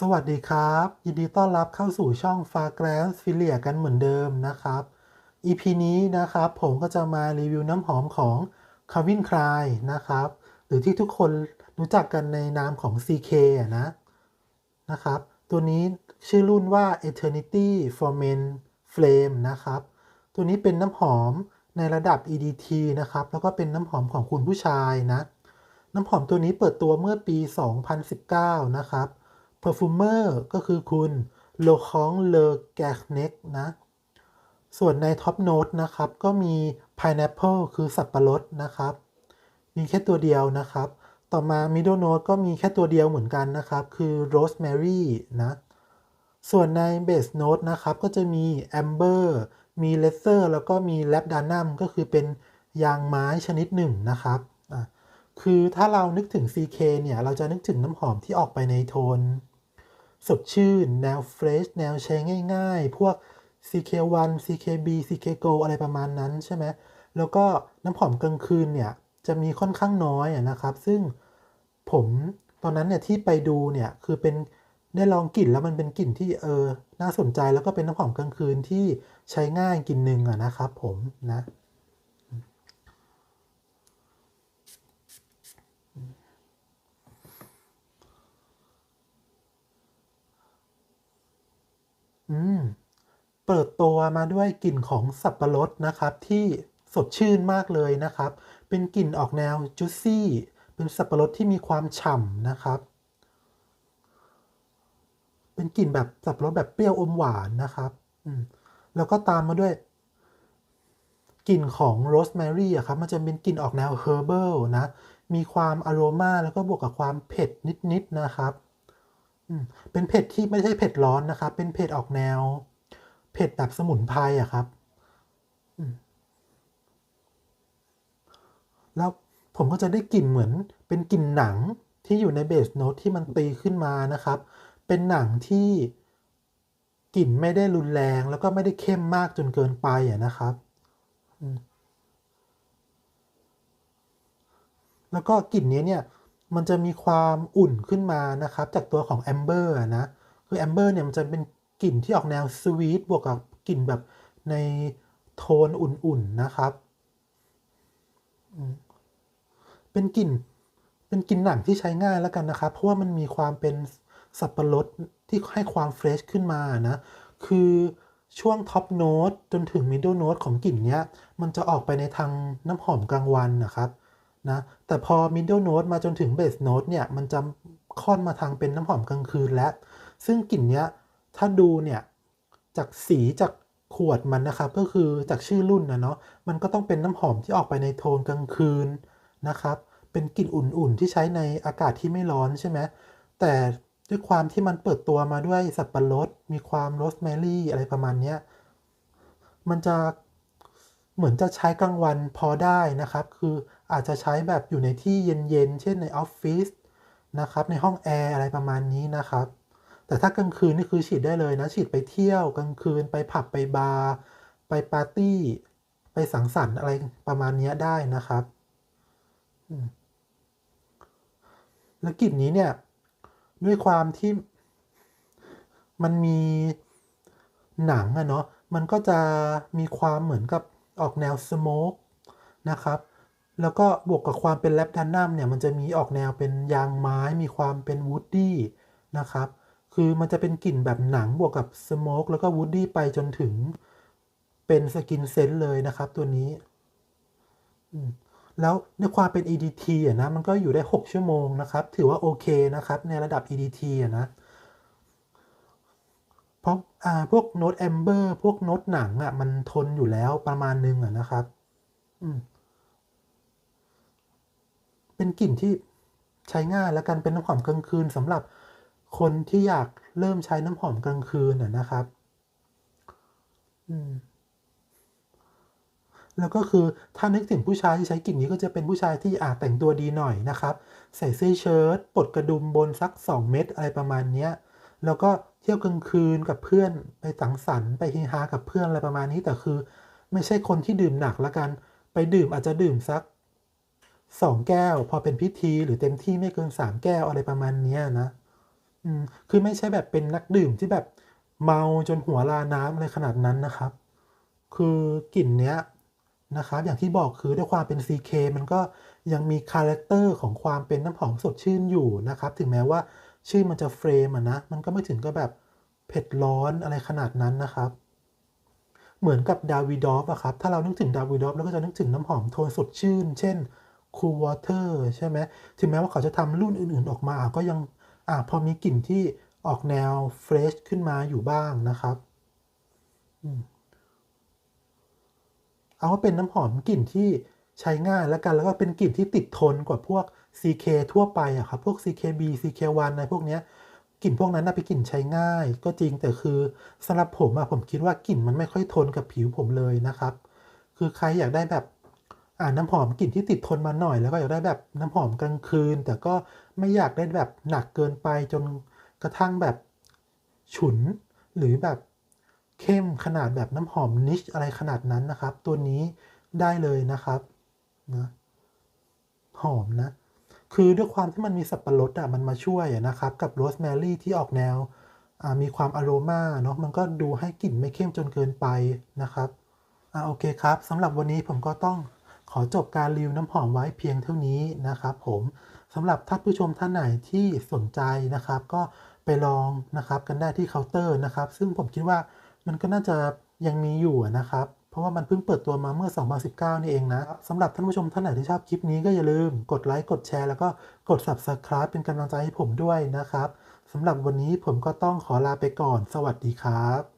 สวัสดีครับ ยินดีต้อนรับเข้าสู่ช่อง f a g r a n c e f i l i a กันเหมือนเดิมนะครับ EP นี้นะครับผมก็จะมารีวิวน้ำหอมของ Calvin Klein นะครับ หรือที่ทุกคนรู้จักกันในนามของ CK นะนะครับ ตัวนี้ชื่อรุ่นว่า Eternity for Men Flame นะครับ ตัวนี้เป็นน้ำหอมในระดับ EDT นะครับ แล้วก็เป็นน้ำหอมของคุณผู้ชายนะ น้ำหอมตัวนี้เปิดตัวเมื่อปี 2019 นะครับ Perfumer ก็คือคุณโลคองเลอแกเน็กนะ ส่วนในท็อปโน้ตนะครับ ก็มี Pineapple คือสับปะรดนะครับ มีแค่ตัวเดียวนะครับ ต่อมา Middle Note ก็มีแค่ตัวเดียวเหมือนกันนะครับ คือ Rosemary นะ ส่วนใน Base Note นะครับ ก็จะมี Amber มี Leather แล้วก็มี Labdanum ก็คือเป็นยางไม้ชนิดหนึ่งนะครับ คือถ้าเรานึกถึง CK เนี่ย เราจะนึกถึงน้ำหอมที่ออกไปในโทน สดชื่น แนวเฟรช แนวใช้ง่าย ๆ พวก CK1 CKB CK Go อะไรประมาณนั้นใช่ไหม แล้วก็น้ำหอมกลางคืนเนี่ย จะมีค่อนข้างน้อยนะครับ ซึ่งผมตอนนั้นเนี่ยที่ไปดูเนี่ย คือเป็นได้ลองกลิ่นแล้วมันเป็นกลิ่นที่เออ น่าสนใจแล้วก็เป็นน้ำหอมกลางคืนที่ใช้ง่ายกลิ่นหนึ่งอะนะครับผมนะ อืม เปิดตัวมาด้วยกลิ่นของสับปะรดนะครับ ที่สดชื่นมากเลยนะครับ เป็นกลิ่นออกแนวจุซี่ เป็นสับปะรดที่มีความฉ่ำนะครับ เป็นกลิ่นแบบสับปะรดแบบเปรี้ยวอมหวานนะครับ อืม แล้วก็ตามมาด้วยกลิ่นของโรสแมรี่อะครับมันจะเป็นกลิ่นออกแนวเฮอร์เบิลนะ มีความอโรมาแล้วก็บวกกับความเผ็ดนิดๆนะครับ เป็นเผ็ดที่ไม่ใช่เผ็ดร้อนนะครับ เป็นเผ็ดออกแนว เผ็ดแบบสมุนไพรอะครับแล้วผมก็จะได้กลิ่นเหมือน เป็นกลิ่นหนังที่อยู่ในเบสโน้ตที่มันตีขึ้นมานะครับ เป็นหนังที่กลิ่นไม่ได้รุนแรงแล้วก็ไม่ได้เข้มมากจนเกินไปอะนะครับ แล้วก็กลิ่นนี้เนี่ย มันจะมีความอุ่นขึ้นมานะครับ จากตัวของแอมเบอร์นะ คือแอมเบอร์เนี่ยมันจะเป็นกลิ่นที่ออกแนวสวีทบวกกับกลิ่นแบบในโทนอุ่นๆนะครับ เป็นกลิ่น เป็นกลิ่นหนังที่ใช้ง่ายแล้วกันนะครับ เพราะว่ามันมีความเป็นสับปะรดที่ให้ความเฟรชขึ้นมานะ คือช่วงท็อปโน้ตจนถึงมิดเดิลโน้ตของกลิ่นเนี้ย มันจะออกไปในทางน้ำหอมกลางวันนะครับ นะแต่พอ middle note มาจนถึง base note เนี่ย มันจะค่อนมาทางเป็นน้ำหอมกลางคืนแล้ว ซึ่งกลิ่นเนี้ย ถ้าดูเนี่ย จากสีจากขวดมันนะครับ ก็คือจากชื่อรุ่นนะเนาะมันก็ต้องเป็นน้ำหอมที่ออกไปในโทนกลางคืนนะครับ เป็นกลิ่นอุ่นๆ ที่ใช้ในอากาศที่ไม่ร้อนใช่ไหมแต่ด้วยความที่มันเปิดตัวมาด้วยสับปะรด มีความโรสแมรี่อะไรประมาณเนี้ยมันจะเหมือนจะใช้กลางวันพอได้นะครับ คือ อาจจะใช้แบบอยู่ในที่เย็นๆ เช่นในออฟฟิศนะครับ ในห้องแอร์อะไรประมาณนี้นะครับ แต่ถ้ากลางคืนนี่คือฉีดได้เลยนะ ฉีดไปเที่ยวกลางคืนไปผับไปบาร์ไปปาร์ตี้ ไปสังสรรค์อะไรประมาณนี้ได้นะครับแล้วกลิ่นนี้เนี่ย ด้วยความที่มันมีหนังอะเนาะมันก็จะมีความเหมือนกับออกแนวสโมกนะครับ แล้วก็บวกกับความเป็นแลปดานัมเนี่ยมันจะมีออกแนวเป็นยางไม้มีความเป็นวูดดี้นะครับ คือมันจะเป็นกลิ่นแบบหนังบวกกับสโมกแล้วก็วูดดี้ไปจนถึงเป็นสกินเซนต์เลยนะครับตัวนี้ แล้วในความเป็น EDT อะนะมันก็อยู่ได้ 6 ชั่วโมงนะครับ ถือว่าโอเคนะครับ ในระดับ EDT อะนะเพราะอ่าพวกโน้ตแอมเบอร์พวกโน้ตหนังอะมันทนอยู่แล้วประมาณนึงอะนะครับ อืม เป็นกลิ่นที่ใช้ง่ายแล้วกันเป็นน้ำหอมกลางคืนสำหรับคนที่อยากเริ่มใช้น้ำหอมกลางคืนนะครับ อืมแล้วก็คือถ้านึกถึงผู้ชายที่ใช้กลิ่นนี้ก็จะเป็นผู้ชายที่อาจแต่งตัวดีหน่อยนะครับ ใส่เสื้อเชิ้ตปลดกระดุมบนสัก 2 เม็ดอะไรประมาณนี้แล้วก็เที่ยวกลางคืนกับเพื่อนไปสังสรรค์ไปเฮฮากับเพื่อนอะไรประมาณนี้แต่คือ ไม่ใช่คนที่ดื่มหนักละกัน ไปดื่มอาจจะดื่มสัก 2 แก้ว พอเป็นพิธีหรือเต็มที่ไม่เกิน 3 แก้วอะไรประมาณเนี้นะอืมคือไม่ใช่แบบเป็นนักดื่มที่แบบเมาจนหัวลาน้ำอะไรขนาดนั้นนะครับ คือกลิ่นเนี้ยนะครับอย่างที่บอกคือด้วยความเป็น CK มันก็ยังมีคาแรคเตอร์ของความเป็นน้ำหอมสดชื่นอยู่นะครับ ถึงแม้ว่าชื่อมันจะเฟรมอะนะ มันก็ไม่ถึงกับแบบเผ็ดร้อนอะไรขนาดนั้นนะครับ เหมือนกับดาวิดอฟอะครับ ถ้าเรานึกถึงดาวิดอฟเราก็จะนึกถึงน้ำหอมโทนสดชื่น เช่น Cool Water ใช่ไหมถึงแม้ว่าเขาจะทำรุ่นอื่นๆออกมา ก็ยังอ่าพอมีกลิ่นที่ออกแนวเฟรชขึ้นมาอยู่บ้างนะครับอเอาว่าเป็นน้ำหอมกลิ่นที่ใช้ง่ายแล้วกันแล้วก็เป็นกลิ่นที่ติดทนกว่าพวก CK ทั่วไปอะครับ พวก CKB CK1 อะไรพวกเนี้ยกลิ่นพวกนั้นน่ะเป็นกลิ่นใช้ง่าย ก็จริงแต่คือสำหรับผมอะผมคิดว่ากลิ่นมันไม่ค่อยทนกับผิวผมเลยนะครับ คือใครอยากได้แบบ อ่าน้ำหอมกลิ่นที่ติดทนมาหน่อยแล้วก็อยากได้แบบน้ำหอมกลางคืน แต่ก็ไม่อยากได้แบบหนักเกินไปจนกระทั่งแบบฉุน หรือแบบเข้มขนาดแบบน้ำหอมนิชอะไรขนาดนั้นนะครับ ตัวนี้ได้เลยนะครับนะหอมนะ คือด้วยความที่มันมีสับปะรดอะมันมาช่วยนะครับ กับโรสแมรี่ที่ออกแนวอ่ามีความอโรมาเนาะมันก็ดูให้กลิ่นไม่เข้มจนเกินไปนะครับอ่าโอเคครับสำหรับวันนี้ผมก็ต้อง ขอจบการรีวิวน้ำหอมไว้เพียงเท่านี้นะครับผมสำหรับท่านผู้ชมท่านไหนที่สนใจนะครับ ก็ไปลองนะครับกันได้ที่เคาน์เตอร์นะครับ ซึ่งผมคิดว่ามันก็น่าจะยังมีอยู่นะครับ เพราะว่ามันเพิ่งเปิดตัวมาเมื่อ 2019 นี่เองนะสำหรับท่านผู้ชมท่านไหนที่ชอบคลิปนี้ก็อย่าลืมกดไลค์กดแชร์แล้วก็กด Subscribe เป็นกำลังใจให้ผมด้วยนะครับสำหรับวันนี้ผมก็ต้องขอลาไปก่อน สวัสดีครับ